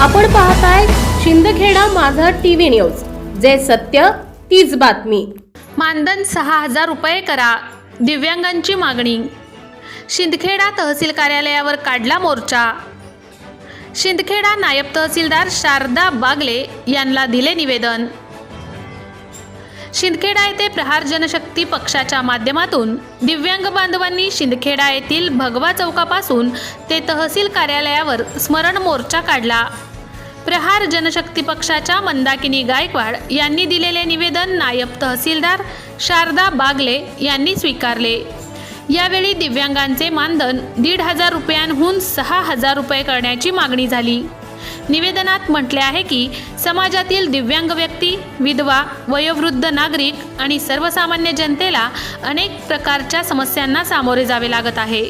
आपण पाहताय शिंदखेडा माझा टीव्ही न्यूज. जे सत्य तीच बातमी. मानधन सहा हजार रुपये करा दिव्यांगांची मागणी. शिंदखेडा तहसील कार्यालयावर काढला मोर्चा. शिंदखेडा नायब तहसीलदार शारदा बागले यांना दिले निवेदन. शिंदखेडा येथे प्रहार जनशक्ती पक्षाच्या माध्यमातून दिव्यांग बांधवांनी शिंदखेडा येथील भगवा चौकापासून ते तहसील कार्यालयावर स्मरण मोर्चा काढला. प्रहार जनशक्ती पक्षाच्या मंदाकिनी गायकवाड यांनी दिलेले निवेदन नायब तहसीलदार शारदा बागले यांनी स्वीकारले. यावेळी दिव्यांगांचे मानधन दीड हजार रुपयांहून सहा हजार रुपये करण्याची मागणी झाली. निवेदनात म्हटले आहे की समाजातील दिव्यांग व्यक्ती विधवा वयोवृद्ध नागरिक आणि सर्वसामान्य जनतेला अनेक प्रकारच्या समस्यांना सामोरे जावे लागत आहे.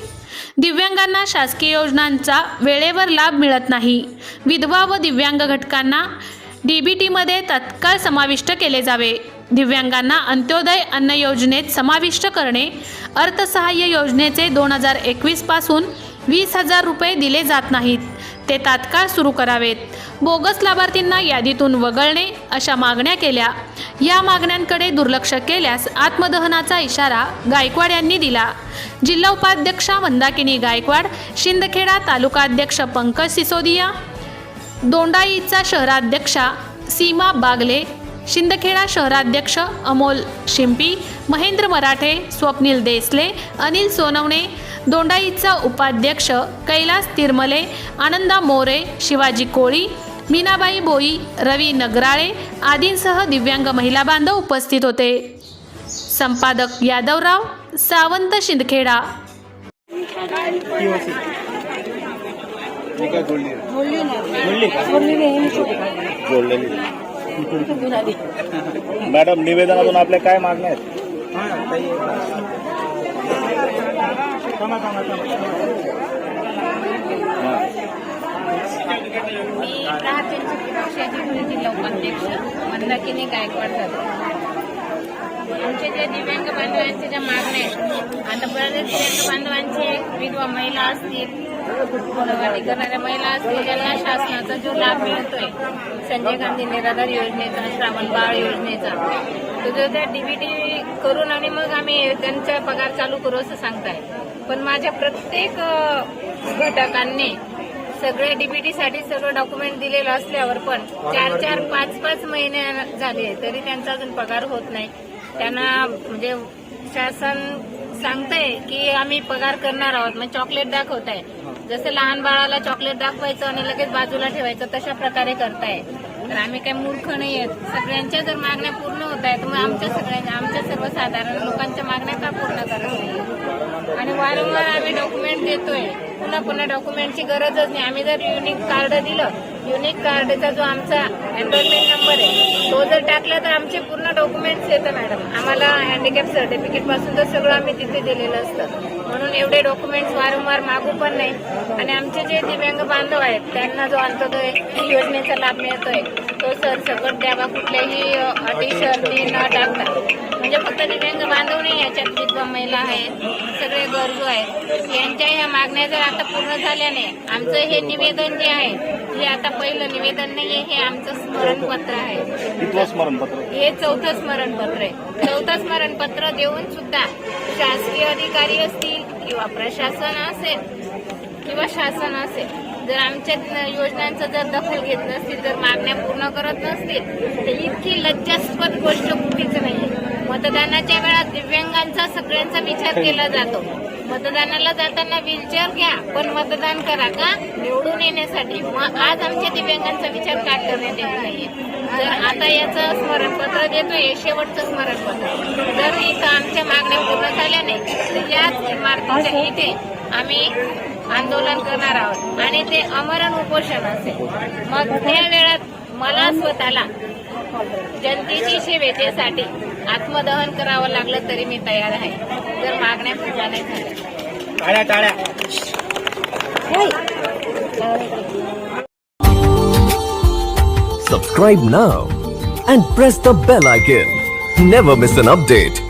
दिव्यांगांना शासकीय योजनांचा वेळेवर लाभ मिळत नाही. विधवा व दिव्यांग घटकांना डी बी टीमध्ये तत्काळ समाविष्ट केले जावे. दिव्यांगांना अंत्योदय अन्न योजनेत समाविष्ट करणे अर्थसहाय्य योजनेचे दोन हजार एकवीसपासून वीस हजार रुपये दिले जात नाहीत. ते तात्काळ सुरू करावेत. बोगस लाभार्थींना यादीतून वगळणे अशा मागण्या केल्या. या मागण्यांकडे दुर्लक्ष केल्यास आत्मदहनाचा इशारा गायकवाड यांनी दिला. जिल्हा उपाध्यक्षा मंदाकिनी गायकवाड शिंदखेडा तालुकाध्यक्ष पंकज सिसोदिया दोंडाईचा शहराध्यक्षा सीमा बागले शिंदखेडा शहराध्यक्ष अमोल शिंपी महेंद्र मराठे स्वप्नील देसले अनिल सोनवणे दोंडाईचा उपाध्यक्ष कैलास तिरमले आनंदा मोरे शिवाजी कोळी मीनाबाई बोई रवी नगराळे आदींसह दिव्यांग महिला बांधव उपस्थित होते. संपादक यादवराव सावंत शिंदखेडा. मी काय जोडलेली मॅडम निवेदनातून आपल्या काय मागण्या आहेत मी प्रार्थनेची पक्षाची जिल्हा उपाध्यक्ष मंदाकिनी गायकवाड आमचे जे दिव्यांग बांधवांचे ज्या मागण्या आहेत आता बरेच दिव्यांग बांधवांचे विधवा महिला असतील करणाऱ्या महिला असतील ज्यांना शासनाचा जो लाभ मिळतोय संजय गांधी निराधार योजनेचा श्रावण बाळ योजनेचा तो जो त्या डीबीटी करून आणि मग आम्ही त्यांचा पगार चालू करू असं सांगताय. पण माझ्या प्रत्येक घटकांनी सगळे डीबीटीसाठी सगळं डॉक्युमेंट दिलेलं असल्यावर पण चार चार पाच पाच महिने झाले तरी त्यांचा अजून पगार होत नाही. त्यांना म्हणजे शासन सांगतंय की आम्ही पगार करणार आहोत म्हणजे चॉकलेट दाखवत आहे जसं लहान बाळाला चॉकलेट दाखवायचं आणि लगेच बाजूला ठेवायचं तशा प्रकारे करताय. तर आम्ही काही मूर्ख नाही आहेत. सगळ्यांच्या जर मागण्या पूर्ण होत आहेत मग आमच्या सगळ्यांच्या आमच्या सर्वसाधारण लोकांच्या मागण्या का पूर्ण करत नाही? आणि वारंवार आम्ही डॉक्युमेंट देतोय. पुन्हा पुन्हा डॉक्युमेंटची गरजच नाही. आम्ही जर युनिक कार्ड दिलं युनिक कार्डचा जो आमचा एनरोलमेंट नंबर आहे तो जर टाकला तर आमचे पूर्ण डॉक्युमेंट्स येतं मॅडम आम्हाला हँडिकॅप सर्टिफिकेटपासून तर सगळं आम्ही तिथे दिलेलं असतं. म्हणून एवढे डॉक्युमेंट्स वारंवार मागू पण नाही. आणि आमचे जे दिव्यांग बांधव आहेत त्यांना जो अंत्योदय योजनेचा लाभ मिळतोय तो सर सकट द्यावा कुठल्याही अटी शर्ती न टाकता. म्हणजे फक्त दिव्यांग बांधव नाही याच्यात विधवा महिला आहेत. सगळे गरजू आहेत. यांच्या ह्या मागण्या जर आता पूर्ण झाल्या नाही आमचं हे निवेदन जे आहे हे आता पहिलं निवेदन नाहीये हे आमचं स्मरणपत्र आहे. स्मरणपत्र? हे चौथं स्मरणपत्र आहे. चौथं स्मरणपत्र देऊन सुद्धा शासकीय अधिकारी असतील किंवा प्रशासन असेल किंवा शासन असेल जर आमच्या योजनांचा योजनांचं जर दखल घेत नसतील जर मागण्या पूर्ण करत नसतील तर इतकी लज्जास्पद गोष्ट कुठेच नाही मतदानाच्या वेळात दिव्यांगांचा सगळ्यांचा विचार केला जातो. मतदानाला जाताना व्हीलचेअर घ्या पण मतदान करा का? निवडून येण्यासाठी. मग आज आमच्या दिव्यांगांचा विचार का करण्यात येत नाहीये. जर आता याचं स्मरणपत्र देतोय हे शेवटचं स्मरणपत्र. जर इथं आमच्या मागण्या पूर्ण झाल्या नाही तर याच इमारतीच्या इथे आम्ही आंदोलन करणार आहोत. आणि ते अमरण उपोषण असेल. मग त्या वेळात मला स्वतःला जनतेची सेवेसाठी आत्मदहन करावं लागलं तरी मी तयार आहे. जर मागण्या पूर्ण नाही झाल्या टाळ्या टाळ्या Subscribe now and press the bell icon. Never miss an update.